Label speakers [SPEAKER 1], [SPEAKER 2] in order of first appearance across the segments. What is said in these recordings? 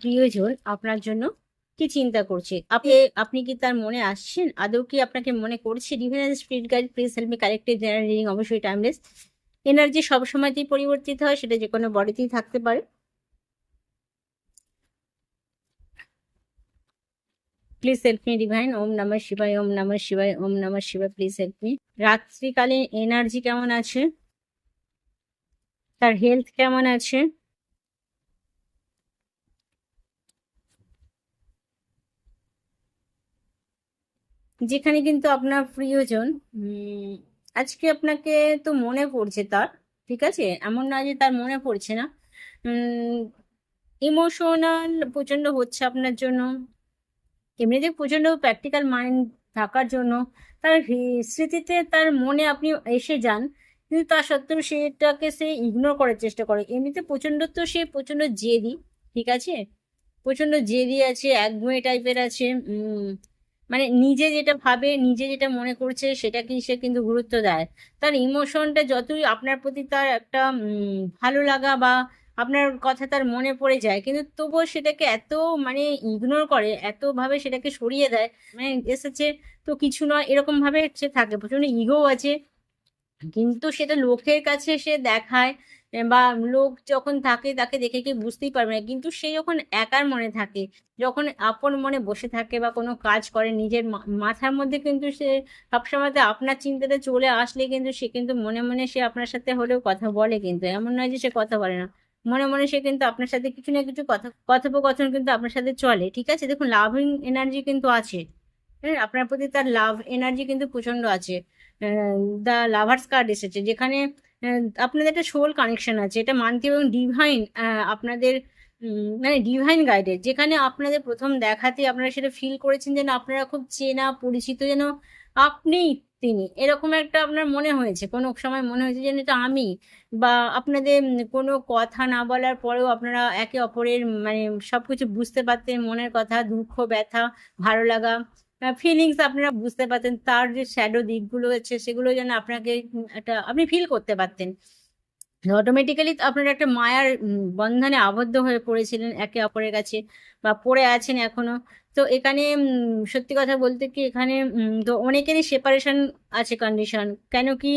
[SPEAKER 1] প্রিয়জন আপনার জন্য কি চিন্তা করছে? আপনি আপনি কি তার মনে আসছেন? আদৌ কি আপনাকে মনে করছে? Divine spirit guide please help me collective general reading অবশ্যই টাইমলেস এনার্জি সবসময়তেই পরিবর্তিত হয়, সেটা যে কোনো বডিতেই থাকতে পারে। প্লিজ হেল্প মি ডিভাইন ওম নমঃ শিবায় ওম নমঃ শিবায় ওম নমঃ শিবায় প্লিজ হেল্প মি রাত্রিকালীন এনার্জি কেমন আছে? তার হেলথ কেমন আছে? যেখানে কিন্তু আপনার প্রিয়জন আজকে আপনাকে তো মনে পড়ছে তার, ঠিক আছে? এমন না যে তার মনে পড়ছে না। ইমোশনাল প্রচণ্ড হচ্ছে আপনার জন্য। এমনিতে প্রচণ্ড প্র্যাকটিক্যাল মাইন্ড থাকার জন্য তার স্মৃতিতে তার মনে আপনি এসে যান, কিন্তু তা সত্ত্বেও সেটাকে সে ইগনোর করার চেষ্টা করে। এমনিতে প্রচণ্ড তো সে প্রচণ্ড জেদি, ঠিক আছে? প্রচণ্ড জেদি আছে একগুঁয়ে টাইপের আছে মানে নিজে যেটা ভাবে, নিজে যেটা মনে করছে, সেটাকেই সে কিন্তু গুরুত্ব দেয়। তার ইমোশনটা যতই আপনার প্রতি তার একটা ভালো লাগা বা আপনার কথা তার মনে পড়ে যায়, কিন্তু তবুও সেটাকে এত মানে ইগনোর করে এত ভাবে সেটাকে সরিয়ে দেয় মানে এসেছে তো কিছু নয় এরকম ভাবে সে থাকে। প্রচণ্ড ইগো আছে, কিন্তু সেটা লোকের কাছে সে দেখায় বা লোক যখন থাকে তাকে দেখে কি বুঝতেই পারবে না। কিন্তু সে যখন একার মনে থাকে, যখন আপন মনে বসে থাকে বা কোনো কাজ করে, নিজের মাথার মধ্যে কিন্তু সে সবসময় আপনার চিন্তাতে চলে আসলে কিন্তু সে কিন্তু মনে মনে সে আপনার সাথে হলেও কথা বলে কিন্তু। এমন নয় যে সে কথা বলে না। মনে মনে সে কিন্তু আপনার সাথে কিছু না কিছু কথা, কথোপকথন কিন্তু আপনার সাথে চলে, ঠিক আছে? দেখুন লাভিং এনার্জি কিন্তু আছে। হ্যাঁ আপনার প্রতি তার লাভ এনার্জি কিন্তু প্রচণ্ড আছে। দ্য লাভার্স কার্ড এসেছে, যেখানে আপনাদের একটা সোল কানেকশন আছে, এটা মানতে এবং ডিভাইন আপনাদের মানে ডিভাইন গাইডের যেখানে আপনাদের প্রথম দেখাতে আপনারা সেটা ফিল করেছেন যেন আপনারা খুব চেনা, পরিচিত যেন আপনিই তিনি। এরকম একটা আপনার মনে হয়েছে, কোনো সময় মনে হয়েছে যেন এটা আমি, বা আপনাদের কোনো কথা না বলার পরেও আপনারা একে অপরের মানে সবকিছু বুঝতে পারতেন, মনের কথা, দুঃখ, ব্যথা, ভালো লাগা ফিলিংস আপনারা বুঝতে পারতেন, তার যে শ্যাডো দিকগুলো আছে, সেগুলো যেন আপনাকে একটা, আপনি ফিল করতে পারতেন। অটোমেটিক্যালি আপনারা একটা মায়ার বন্ধনে আবদ্ধ হয়ে পড়েছিলেন একে অপরের কাছে বা পড়ে আছেন এখনও। তো এখানে সত্যি কথা বলতে কি, এখানে তো অনেকেরই সেপারেশন আছে কন্ডিশন কেন কি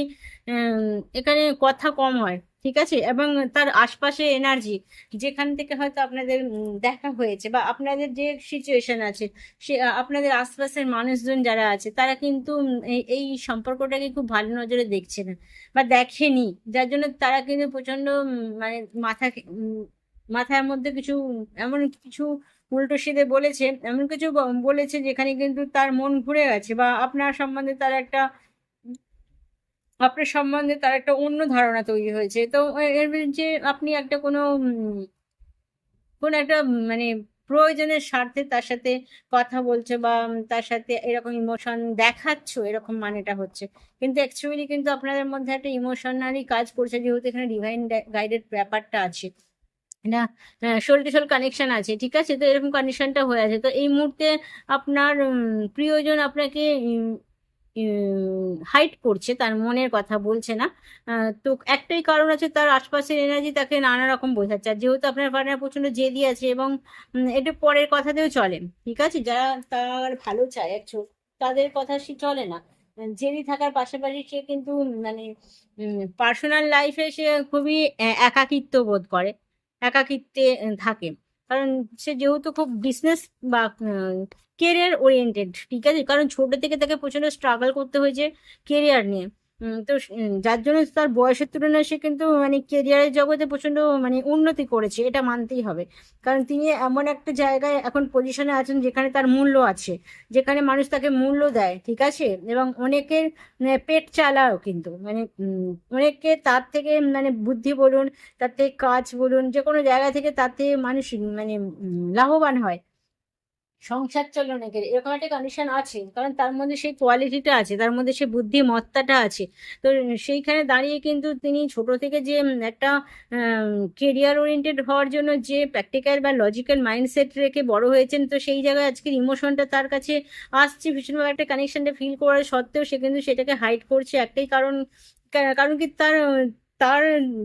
[SPEAKER 1] এখানে কথা কম হয়। ঠিক আছে? এবং তার আশপাশে এনার্জি যেখান থেকে হয়তো আপনাদের দেখা হয়েছে বা আপনাদের যে সিচুয়েশন আছে, সে আপনাদের আশপাশের মানুষজন যারা আছে, তারা কিন্তু এই সম্পর্কটাকে খুব ভালো নজরে দেখছে না বা দেখেনি। যার জন্য তারা কিন্তু প্রচণ্ড মানে মাথা মাথার মধ্যে কিছু, এমন কিছু উল্টো সিধে বলেছে, এমন কিছু বলেছে যেখানে কিন্তু তার মন ঘুরে গেছে বা আপনার সম্বন্ধে তার একটা আপনার সম্বন্ধে তার একটা অন্য ধারণা তৈরি হয়েছে। তো এর যে আপনি একটা কোনো কোনো একটা মানে প্রয়োজনের স্বার্থে তার সাথে কথা বলছো বা তার সাথে এরকম ইমোশন দেখাচ্ছ, এরকম মানেটা হচ্ছে। কিন্তু অ্যাকচুয়ালি কিন্তু আপনাদের মধ্যে একটা ইমোশনালি কাজ করছে, যেহেতু এখানে ডিভাইন গাইডেড ব্যাপারটা আছে। না শোল টু শোল কানেকশন আছে, ঠিক আছে? তো এরকম কানেকশনটা হয়ে আছে। তো এই মুহূর্তে আপনার প্রিয়জন আপনাকে হাইট করছে, তার মনের কথা বলছে না। তো একটাই কারণ আছে, তার আশপাশের এনার্জি তাকে নানা রকম বোঝাচ্ছে। আর যেহেতু আপনার পার্টনার প্রচণ্ড জেদি আছে এবং এটা পরের কথাতেও চলে, ঠিক আছে? যারা তার ভালো চায় অ্যাকচুয়াল তাদের কথা সে চলে না। জেদি থাকার পাশাপাশি সে কিন্তু মানে পার্সোনাল লাইফে সে খুবই একাকিত্ব বোধ করে, একাকিত্বে থাকে। কারণ সে যেহেতু খুব বিজনেস বা কেরিয়ার ওরিয়েন্টেড ঠিক আছে? কারণ ছোট থেকে তাকে প্রচণ্ড স্ট্রাগল করতে হয়েছে কেরিয়ার নিয়ে। তো যার জন্য তার বয়সের তুলনায় সে কিন্তু মানে কেরিয়ারের জগতে প্রচণ্ড মানে উন্নতি করেছে এটা মানতেই হবে। কারণ তিনি এমন একটা জায়গায় এখন পজিশনে আছেন যেখানে তার মূল্য আছে যেখানে মানুষ তাকে মূল্য দেয় ঠিক আছে? এবং অনেকের মানে, পেট চালাও কিন্তু মানে উম, অনেকে তার থেকে মানে বুদ্ধি বলুন তার থেকে কাজ বলুন যে কোনো জায়গা থেকে তার থেকে মানুষ মানে লাভবান হয়। সংসার চলে অনেকের এরকম একটা কন্ডিশন আছে, কারণ তার মধ্যে সেই কোয়ালিটিটা আছে, তার মধ্যে সেই বুদ্ধিমত্তাটা আছে। তো সেইখানে দাঁড়িয়ে কিন্তু তিনি ছোট থেকে যে একটা কেরিয়ার ওরিয়েন্টেড হওয়ার জন্য যে প্র্যাকটিক্যাল বা লজিক্যাল মাইন্ডসেট রেখে বড় হয়েছেন, তো সেই জায়গায় আজকের ইমোশনটা তার কাছে আসছে ভীষণভাবে একটা কানেকশনটা ফিল করার সত্ত্বেও সে কিন্তু সেটাকে হাইড করছে একটাই কারণ কারণ কি তার তার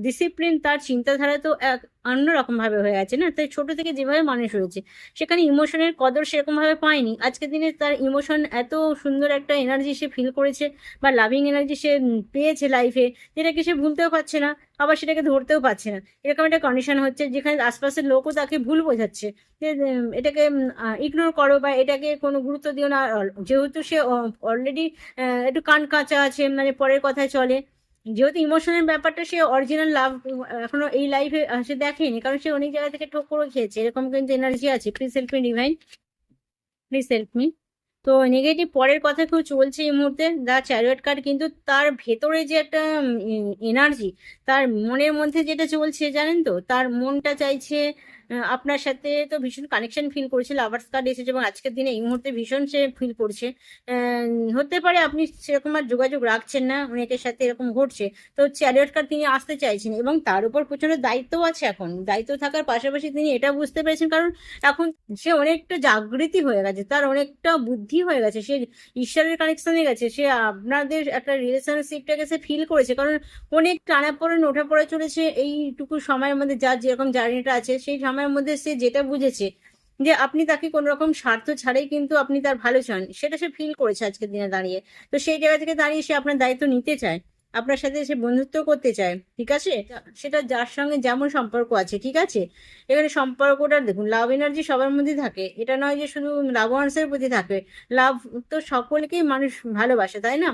[SPEAKER 1] ডিসিপ্লিন তার চিন্তাধারা তো এক অন্যরকম ভাবে হয়ে আছে না? তাই ছোট থেকে যেভাবে মানুষ হয়েছে, সেখানে ইমোশনের কদর সেরকম ভাবে পায়নি। আজকের দিনে তার ইমোশন এত সুন্দর একটা এনার্জি সে ফিল করেছে বা লাভিং এনার্জি সে পেয়েছে লাইফে যেটাকে সে ভুলতেও পারছে না, আবার সেটাকে ধরতেও পারছে না। এরকম একটা কন্ডিশন হচ্ছে যেখানে আশপাশের লোকও তাকে ভুল বোঝাচ্ছে। যে এটাকে ইগনোর করো বা এটাকে কোনো গুরুত্ব দিও না। যেহেতু সে অলরেডি একটু কান কাঁচা আছে মানে পরের কথায় চলে। যেহেতু ইমোশনের ব্যাপারটা সে অরিজিনাল লাভ এখনও এই লাইফে সে দেখেনি। কারণ সে অনেক জায়গা থেকে ঠোকরও খেয়েছে। এরকম কিন্তু এনার্জি আছে। Please help me divine please help me তো নেগেটিভ পরের কথা কেউ চলছে এই মুহূর্তে দা চ্যারিয়ট কার্ড কিন্তু তার ভেতরে যে একটা এনার্জি তার মনের মধ্যে যেটা চলছে, জানেন তো? তার মনটা চাইছে আপনার সাথে তো ভীষণ কানেকশন ফিল করছে লাভার্স কার্ড এসেছে এবং আজকের দিনে এই মুহূর্তে ভীষণ সে ফিল করছে। হতে পারে আপনি সেরকম আর যোগাযোগ রাখছেন না, অনেকের সাথে এরকম ঘটছে। তো চ্যারিয়ট কার্ড তিনি আসতে চাইছেন এবং তার উপর প্রচণ্ড দায়িত্ব আছে এখন। দায়িত্ব থাকার পাশাপাশি তিনি এটা বুঝতে পেরেছেন কারণ এখন সে অনেকটা জাগৃতি হয়ে গেছে, তার অনেকটা বুদ্ধি হয়ে গেছে, সে ঈশ্বরের কানেকশনে গেছে, সে আপনাদের একটা রিলেশনশিপটাকে সে ফিল করেছে কারণ অনেক টানাপোড়েন ওঠা পড়ে চলেছে। এইটুকু সময়ের মধ্যে যার যেরকম জার্নিটা আছে, সেই সময়ের মধ্যে সে যেটা বুঝেছে যে আপনি তাকে কোনো রকম স্বার্থ ছাড়াই কিন্তু আপনি তার ভালো চান, সেটা সে ফিল করেছে আজকের দিনে দাঁড়িয়ে। তো সেই জায়গা থেকে দাঁড়িয়ে সে আপনার দায়িত্ব নিতে চায়, আপনার সাথে সে বন্ধুত্ব করতে চায়, ঠিক আছে? সেটা যার সঙ্গে যেমন সম্পর্ক আছে, ঠিক আছে? এখানে সম্পর্কটা দেখুন লাভ এনার্জি সবার মধ্যে থাকে। এটা নয় যে শুধু লাভ ওয়ান্সের প্রতি থাকে। লাভ তো সকলকেই মানুষ ভালোবাসে, তাই না?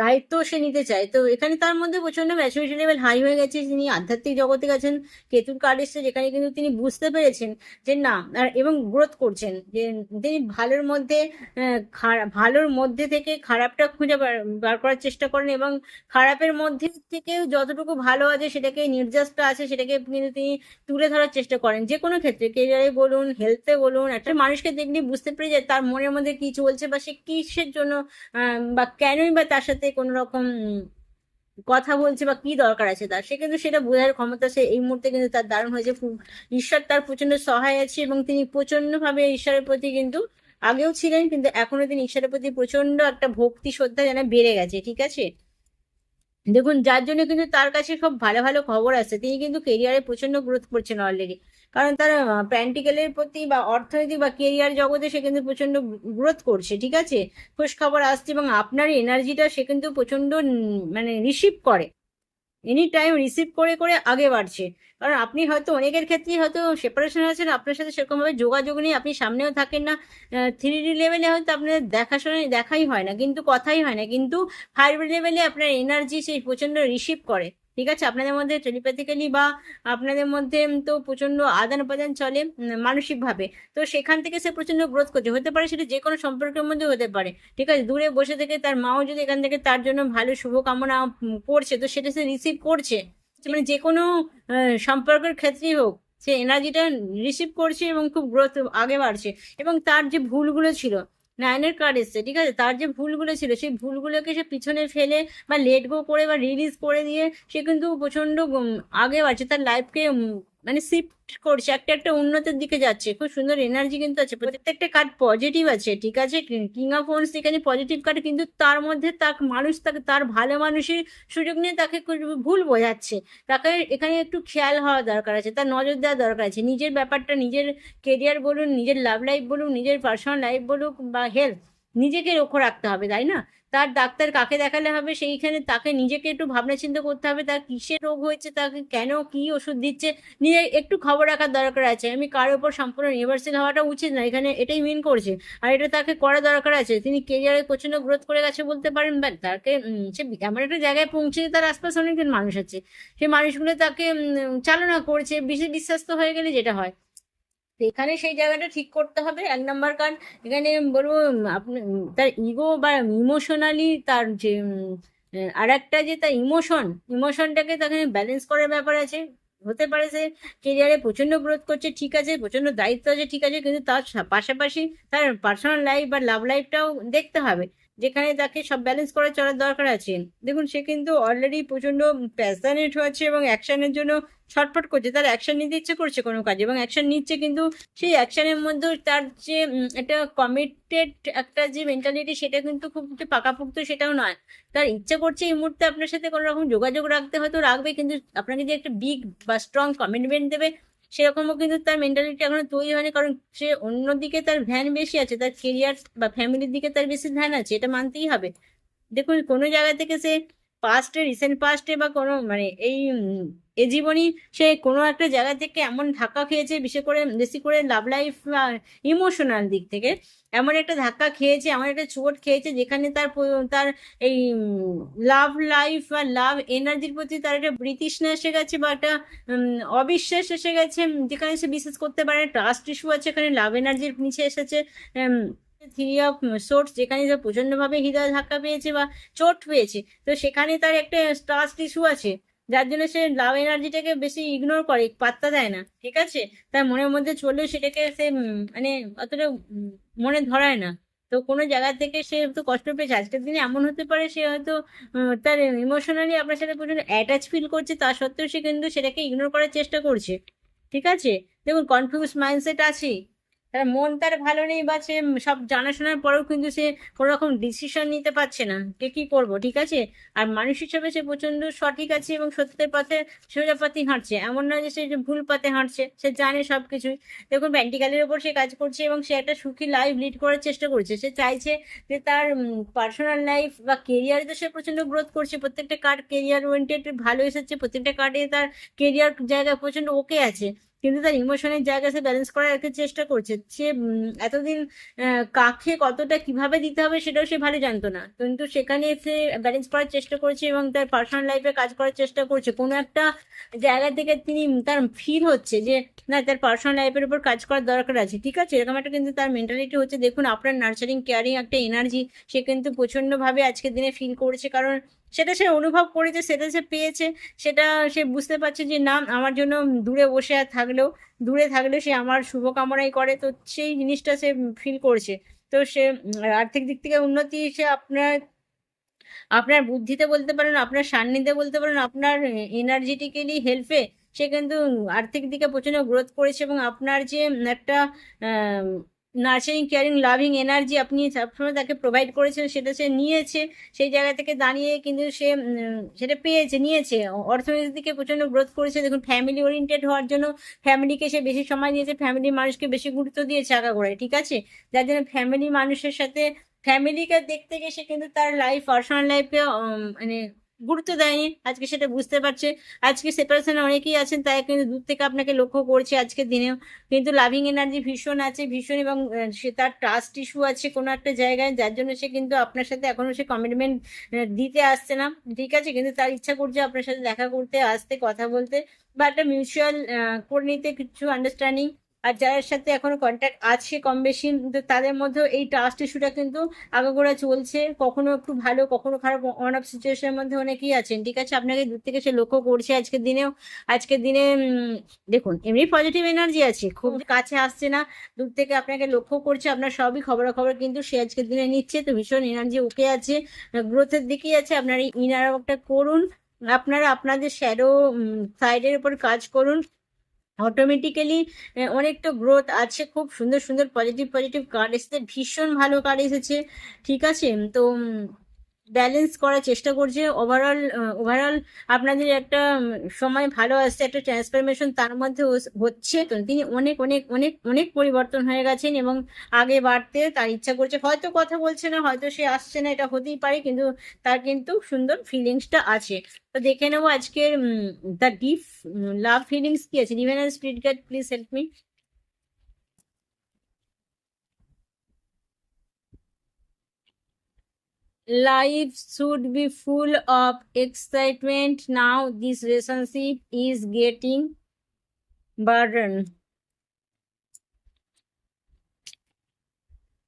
[SPEAKER 1] দায়িত্ব সে নিতে চায়। তো এখানে তার মধ্যে প্রচণ্ড ম্যাচুরিটি লেভেল হাই হয়ে গেছে। তিনি আধ্যাত্মিক জগতে গেছেন, কেতুর কার্ড এসছে, যেখানে কিন্তু তিনি বুঝতে পেরেছেন যে না এবং গ্রোথ করছেন। যে তিনি ভালোর মধ্যে ভালোর মধ্যে থেকে খারাপটা খুঁজে বার বার করার চেষ্টা করেন এবং খারাপের মধ্যে থেকেও যতটুকু ভালো আছে, সেটাকে নির্যাসটা আছে, সেটাকে কিন্তু তিনি তুলে ধরার চেষ্টা করেন। যে কোনো ক্ষেত্রে কেরিয়ারে বলুন হেলথে বলুন, একটা মানুষকে দেখলে বুঝতে পেরে যায় তার মনের মধ্যে কি চলছে বা সে কিসের জন্য বা কেনই বা তার সাথে কোনো রকম কথা বলছে বা কি দরকার আছে তার, সে কিন্তু সেটা বোঝার ক্ষমতা সে এই মুহূর্তে কিন্তু তার দারুণ হয়েছে। ঈশ্বর তার প্রচণ্ড সহায় আছে এবং তিনি প্রচণ্ড ভাবে ঈশ্বরের প্রতি কিন্তু আগেও ছিলেন, কিন্তু এখনও তিনি ঈশ্বরের প্রতি প্রচণ্ড একটা ভক্তি, শ্রদ্ধা যেন বেড়ে গেছে, ঠিক আছে? দেখুন, যার জন্য কিন্তু তার কাছে সব ভালো ভালো খবর আছে তিনি কিন্তু কেরিয়ারে প্রচণ্ড গ্রোথ করছেন অলরেডি কারণ তার প্র্যাকটিক্যালের প্রতি বা অর্থনৈতিক বা কেরিয়ার জগতে সে কিন্তু প্রচণ্ড গ্রোথ করছে, ঠিক আছে? খোঁজ খবর আসছে এবং আপনার এনার্জিটা সে কিন্তু প্রচণ্ড মানে রিসিভ করে। এনি টাইম রিসিভ করে করে আগে বাড়ছে। কারণ আপনি হয়তো অনেকের ক্ষেত্রেই হয়তো সেপারেশন আছেন আপনার সাথে সেরকমভাবে যোগাযোগ নেই, আপনি সামনেও থাকেন না থ্রি ডি লেভেলে হয়তো আপনার দেখাশোনা, দেখাই হয় না, কিন্তু কথাই হয় না, কিন্তু ফাইভ লেভেলে আপনার এনার্জি সেই প্রচণ্ড রিসিভ করে। ঠিক আছে? আপনাদের মধ্যে টেলিপ্যাথিক্যালি বা আপনাদের মধ্যে তো প্রচণ্ড আদান প্রদান চলে মানসিকভাবে। তো সেখান থেকে সে প্রচণ্ড গ্রোথ করছে। হতে পারে সেটা যে কোনো সম্পর্কের মধ্যে হতে পারে। ঠিক আছে? দূরে বসে থেকে তার মাও যদি এখান থেকে তার জন্য ভালো শুভকামনা করছে তো সেটা সে রিসিভ করছে। মানে যে কোনো সম্পর্কের ক্ষেত্রেই হোক, সে এনার্জিটা রিসিভ করছে এবং খুব গ্রোথ আগে বাড়ছে। এবং তার যে ভুলগুলো ছিল নাইনের কার্ড এসছে, ঠিক আছে? তার যে ভুলগুলো ছিল, সেই ভুলগুলোকে সে পিছনে ফেলে বা লেট গো করে বা রিলিজ করে দিয়ে সে কিন্তু প্রচণ্ড আগে বাড়ছে। তার লাইফকে মানে শিফট করছে, একটা একটা উন্নতির দিকে যাচ্ছে। খুব সুন্দর এনার্জি কিন্তু আছে। প্রত্যেকটা কার্ড পজিটিভ আছে, ঠিক আছে? কিং অফ ওয়ান্স এখানে পজিটিভ কার্ড কিন্তু তার মধ্যে তার মানুষ, তাকে, তার ভালো মানুষের সুযোগ নিয়ে তাকে ভুল বোঝাচ্ছে। তাকে এখানে একটু খেয়াল হওয়া দরকার আছে, তার নজর দেওয়া দরকার আছে। নিজের ব্যাপারটা, নিজের কেরিয়ার বলুন, নিজের লাভ লাইফ বলুন, নিজের পার্সোনাল লাইফ বলুক বা হেলথ নিজেকে লক্ষ্য রাখতে হবে, তাই না? তার ডাক্তার কাকে দেখালে হবে, সেইখানে তাকে নিজেকে একটু ভাবনা চিন্তা করতে হবে, তার কিসের রোগ হয়েছে, তাকে কেন কি ওষুধ দিচ্ছে নিয়ে একটু খবর রাখার দরকার আছে। আমি কারোর উপর সম্পূর্ণ নির্ভরশীল হওয়াটা উচিত না এখানে এটাই মিন করছে। আর এটা তাকে করা দরকার আছে, তিনি কেরিয়ারে প্রচণ্ড গ্রোথ করে গেছে বলতে পারেন বা তাকে সে এমন একটা জায়গায় পৌঁছে তার আশপাশে অনেকজন মানুষ আছে। সেই মানুষগুলো তাকে চালনা করছে, বেশি বিশ্বাস্ত হয়ে গেলে যেটা হয়। এখানে সেই জায়গাটা ঠিক করতে হবে। এক নাম্বার কারণ এখানে বলব আপনি তার ইগো বা ইমোশনালি তার যে আর একটা যে তার ইমোশন ইমোশনটাকে তাকে ব্যালেন্স করার ব্যাপার আছে। হতে পারে সে কেরিয়ারে প্রচণ্ড গ্রোথ করছে, ঠিক আছে, প্রচণ্ড দায়িত্ব আছে, ঠিক আছে, কিন্তু তার পাশাপাশি তার পার্সোনাল লাইফ বা লাভ লাইফটাও দেখতে হবে। যেখানে তাকে সব ব্যালেন্স করে চলার দরকার আছে। দেখুন, সে কিন্তু অলরেডি প্রচণ্ড প্যাশনেট হয়েছে এবং অ্যাকশনের জন্য ছটফট করছে। তার অ্যাকশন নিতে ইচ্ছে করছে কোনো কাজে এবং অ্যাকশন নিচ্ছে কিন্তু সেই অ্যাকশনের মধ্যেও তার যে একটা কমিটেড একটা যে মেন্টালিটি সেটা কিন্তু খুব পাকাপোক্ত সেটাও নয়। তার ইচ্ছে করছে এই মুহূর্তে আপনার সাথে কোনো রকম যোগাযোগ রাখতে, হয়তো রাখবে, কিন্তু আপনাকে যে একটা বিগ বা স্ট্রং কমিটমেন্ট দেবে সেরকমও কিন্তু তার মেন্টালিটি এখনও তৈরি হয়নি, কারণ সে অন্যদিকে তার ধ্যান বেশি আছে, তার কেরিয়ার বা ফ্যামিলির দিকে তার বেশি ধ্যান আছে, এটা মানতেই হবে। দেখুন, কোনো জায়গা থেকে সে পাস্টে রিসেন্ট পাস্টে বা কোনো মানে এই এ জীবনই সে কোনো একটা জায়গা থেকে এমন ধাক্কা খেয়েছে, বিশেষ করে, বেশি করে লাভ লাইফ বা ইমোশনাল দিক থেকে। এমন একটা ধাক্কা খেয়েছে, এমন একটা চোট খেয়েছে যেখানে তার তার এই লাভ লাইফ বা লাভ এনার্জির প্রতি তার একটা বৃতৃষ্ণা এসে গেছে বা একটা অবিশ্বাস এসে গেছে যেখানে সে বিশ্বাস করতে পারে ট্রাস্ট ইস্যু আছে, এখানে লাভ এনার্জির নিচে এসেছে থ্রি অফ সোর্স যেখানে সে প্রচণ্ডভাবে হৃদয় ধাক্কা পেয়েছে বা চোট পেয়েছে। তো সেখানে তার একটা ট্রাস্ট ইস্যু আছে। যার জন্য সে লাভ এনার্জিটাকে বেশি ইগনোর করে, পাত্তা দেয় না, ঠিক আছে? তার মনের মধ্যে চললেও সেটাকে সে মানে অতটা মনে ধরায় না। তো কোনো জায়গা থেকে সে তো কষ্ট পেয়েছে। আজকের দিনে এমন হতে পারে সে হয়তো তার ইমোশনালি আপনার সাথে প্রচণ্ড অ্যাটাচ ফিল করছে, তা সত্ত্বেও সে কিন্তু সেটাকে ইগনোর করার চেষ্টা করছে, ঠিক আছে? দেখুন কনফিউজ মাইন্ডসেট আছে তার মন তার ভালো নেই বা সে সব জানাশোনার পরেও কিন্তু সে কোনো রকম ডিসিশন নিতে পারছে না। কে কি করব, ঠিক আছে? আর মানুষ হিসেবে সে প্রচণ্ড সঠিক আছে এবং সত্যের পথে সোজা পথে হাঁটছে। এমন নয় যে সে ভুল পথে হাঁটছে, সে জানে সব কিছুই। দেখুন প্র্যাকটিক্যালের ওপর সে কাজ করছে এবং সে একটা সুখী লাইফ লিড করার চেষ্টা করছে। সে চাইছে যে তার পার্সোনাল লাইফ বা কেরিয়ারে তো সে প্রচণ্ড গ্রোথ করছে। প্রত্যেকটা কার্ড কেরিয়ার ওরিয়েন্টেড ভালো এসেছে, প্রত্যেকটা কার্ডে তার কেরিয়ার জায়গায় প্রচণ্ড ওকে আছে। কিন্তু তার ইমোশনের জায়গা সে ব্যালেন্স করার একটা চেষ্টা করছে। সে এতদিন কাকে কতটা কীভাবে দিতে হবে সেটাও সে ভালো জানতো না। কিন্তু সেখানে সে ব্যালেন্স করার চেষ্টা করছে এবং তার পার্সোনাল লাইফে কাজ করার চেষ্টা করছে। কোনো একটা জায়গা থেকে তিনি তার ফিল হচ্ছে যে, না, তার পার্সোনাল লাইফের উপর কাজ করার দরকার আছে। ঠিক আছে? এরকম একটা কিন্তু তার মেন্টালিটি হচ্ছে। দেখুন, আপনার নার্চারিং কেয়ারিং একটা এনার্জি সে কিন্তু প্রচণ্ডভাবে আজকের দিনে ফিল করছে। কারণ সেটা সে অনুভব করেছে, সেটা সে পেয়েছে, সেটা সে বুঝতে পারছে যে না, আমার জন্য দূরে বসে আর থাকলেও, দূরে থাকলেও সে আমার শুভকামনাই করে। তো সেই জিনিসটা সে ফিল করছে। তো সে আর্থিক দিক থেকে উন্নতি সে আপনার আপনার বুদ্ধিতে বলতে পারেন, আপনার সান্নিধ্যে বলতে পারেন, আপনার এনার্জেটিক্যালি হেল্পে সে কিন্তু আর্থিক দিকে প্রচণ্ড গ্রোথ করেছে এবং আপনার যে একটা নার্চারিং কেয়ারিং, লাভিং এনার্জি আপনি সবসময় তাকে প্রোভাইড করেছেন, সেটা সে নিয়েছে, সেই জায়গা থেকে দাঁড়িয়ে কিন্তু সে সেটা পেয়েছে, নিয়েছে। অর্থনীতির দিকে প্রচণ্ড গ্রোথ করেছে। দেখুন ফ্যামিলি ওরিয়েন্টেড হওয়ার জন্য ফ্যামিলিকে সে বেশি সময় দিয়েছে ফ্যামিলির মানুষকে বেশি গুরুত্ব দিয়েছে আগাগোড়ায় ঠিক আছে? যার জন্য ফ্যামিলি মানুষের সাথে ফ্যামিলিকে দেখতে গিয়ে সে কিন্তু তার লাইফ পার্সোনাল লাইফে মানে গুরুত্ব দেয়নি। আজকে সেটা বুঝতে পারছে। আজকে সেপারেশনে অনেকেই আছেন, তাই কিন্তু দূর থেকে আপনাকে লক্ষ্য করছে আজকের দিনেও। কিন্তু লাভিং এনার্জি ভীষণ আছে, ভীষণ এবং সে তার ট্রাস্ট ইস্যু আছে কোনো একটা জায়গায়, যার জন্য সে কিন্তু আপনার সাথে এখনও সে কমিটমেন্ট দিতে আসছে না। ঠিক আছে? কিন্তু তার ইচ্ছা করছে আপনার সাথে দেখা করতে, আসতে, কথা বলতে। বা একটা মিউচুয়াল করে নিতে, কিছু আন্ডারস্ট্যান্ডিং আর যার সাথে এখনও কন্ট্যাক্ট আছে কম বেশি তাদের মধ্যেও এই ট্রাস্ট ইস্যুটা কিন্তু আগাগোড়া চলছে। কখনো একটু ভালো কখনো খারাপ অন অফ সিচুয়েশনের মধ্যে অনেকেই আছেন। ঠিক আছে আপনাকে দূর থেকে সে লক্ষ্য করছে আজকের দিনেও। আজকের দিনে দেখুন এমনি পজিটিভ এনার্জি আছে খুব কাছে আসছে না। দূর থেকে আপনাকে লক্ষ্য করছে আপনার সবই খবরাখবর কিন্তু সে আজকের দিনে নিচ্ছে। তো ভীষণ এনার্জি ওকে আছে। গ্রোথের দিকেই আছে আপনার এই ইনার ওয়ার্কটা করুন। আপনারা আপনাদের শ্যাডো সাইডের উপর কাজ করুন। অটোমেটিক্যালি অনেকটা গ্রোথ আছে। খুব সুন্দর সুন্দর পজিটিভ পজিটিভ কার্ড এসেছে। ভীষণ ভালো কার্ড এসেছে। ঠিক আছে? তো ব্যালেন্স করার চেষ্টা করছে ওভারঅল ওভারঅল আপনাদের একটা সময় ভালো আসছে, একটা ট্রান্সফরমেশন তার মধ্যে হচ্ছে তিনি অনেক অনেক অনেক অনেক পরিবর্তন হয়ে গেছেন এবং আগে বাড়তে তার ইচ্ছা করছে। হয়তো কথা বলছে না, হয়তো সে আসছে না, এটা হতেই পারে, কিন্তু তার কিন্তু সুন্দর ফিলিংসটা আছে। তো দেখে নেব আজকের দ্য ডিপ লাভ ফিলিংস কি আছে? Divine spirit guide please help me Life should be full of excitement. Now this relationship is getting burden.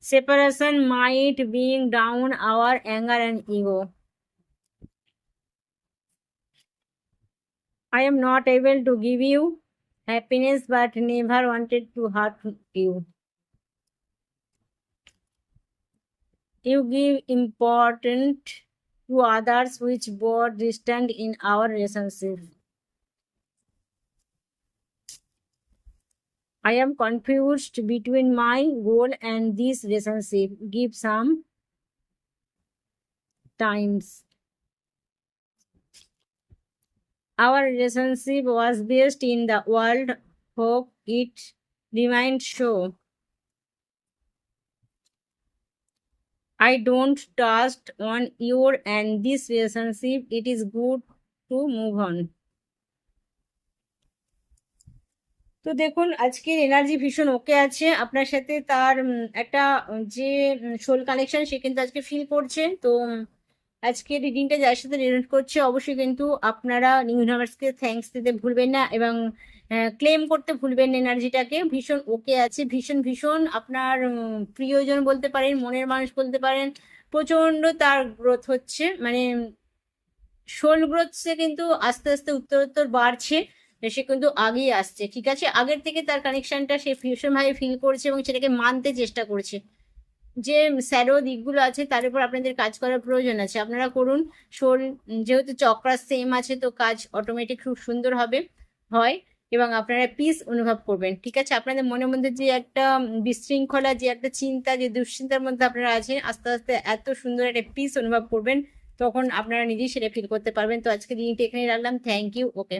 [SPEAKER 1] Separation might bring down our anger and ego. I am not able to give you happiness but never wanted to hurt you. You give important to others which brought distance in our relationship. I am confused between my goal and this relationship. Give some times. Our relationship was based in the world. Hope it remains so. I don't trust on your and this relationship. It is good to move on. তো দেখুন, আজকের energy ভীষণ ওকে আছে আপনার সাথে তার একটা যে সোল কানেকশন সে কিন্তু আজকে ফিল করছে তো আজকে রিডিংটা যার সাথে রিলেট করছে, অবশ্যই কিন্তু আপনারা নিউ ইউনিভার্সকে থ্যাঙ্কস দিতে ভুলবেন না এবং ক্লেম করতে ভুলবেন এনার্জিটাকে। ভীষণ ওকে আছে, ভীষণ ভীষণ আপনার প্রিয়জন বলতে পারেন, মনের মানুষ বলতে পারেন প্রচণ্ড তার গ্রোথ হচ্ছে। মানে সোল গ্রোথ সে কিন্তু আস্তে আস্তে উত্তরোত্তর বাড়ছে, সে কিন্তু আগেই আসছে, ঠিক আছে? আগের থেকে তার কানেকশনটা সে ভীষণভাবে ফিল করছে এবং সেটাকে মানতে চেষ্টা করছে। যে স্যারো দিকগুলো আছে, তার উপর আপনাদের কাজ করার প্রয়োজন আছে। আপনারা করুন শোল যেহেতু চক্রা সেম আছে, তো কাজ অটোমেটিক খুব সুন্দর হবে, হয়। এবং আপনারা পিস অনুভব করবেন, ঠিক আছে? আপনাদের মনে মধ্যে যে একটা বিশৃঙ্খলা, যে একটা চিন্তা, যে দুশ্চিন্তার মধ্যে আপনারা আছেন, আস্তে আস্তে এত সুন্দর একটা পিস অনুভব করবেন, তখন আপনারা নিজেই সেটা ফিল করতে পারবেন। তো আজকে দিনটি এখানে রাখলাম। Thank you okay